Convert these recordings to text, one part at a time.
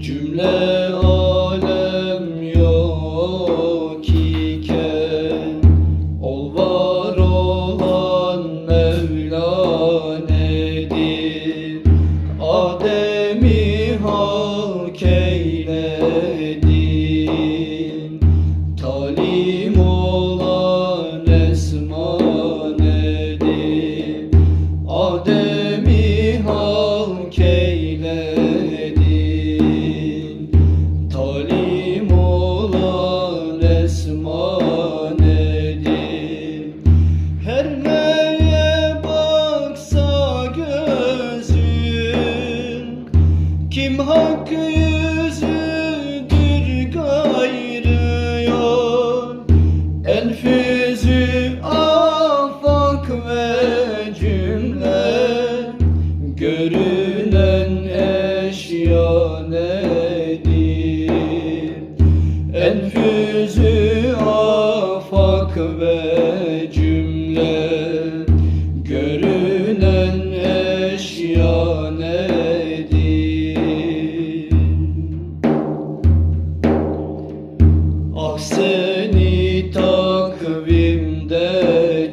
Cümle eşya nedir? Enfüzü afak ve cümle Görünen eşya nedir? Ah takvimde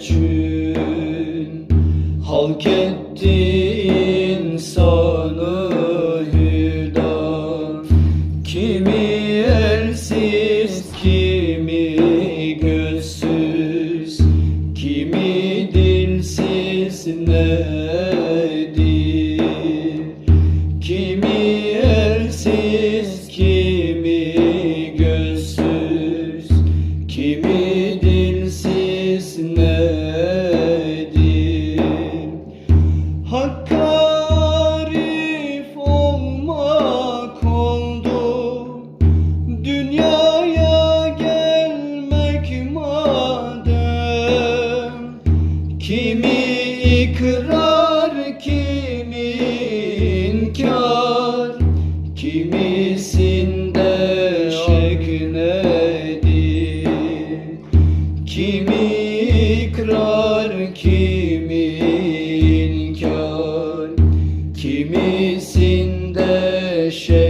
çün Halk etti insanı Kimi elsiz Kimi ikrar, kimi inkar. Kimisinde şey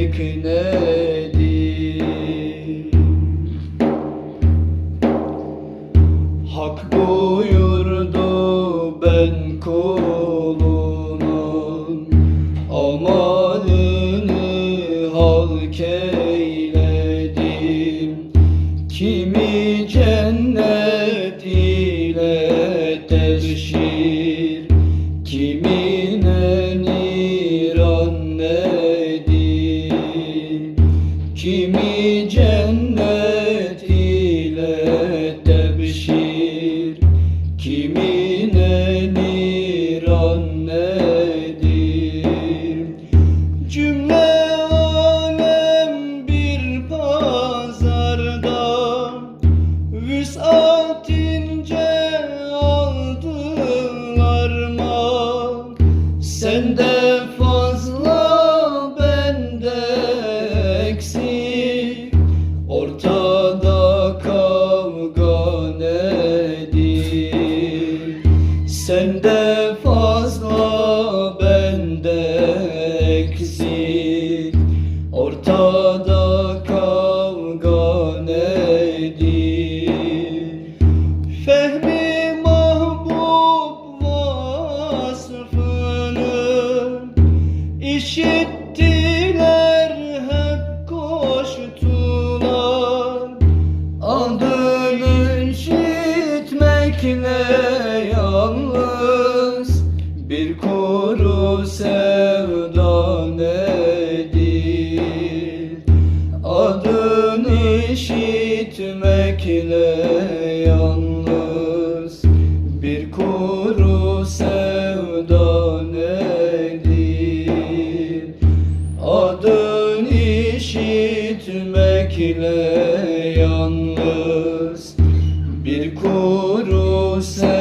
işitmekle yalnız bir kuru sevda nedir? Adın işitmekle yalnız bir kuru sevda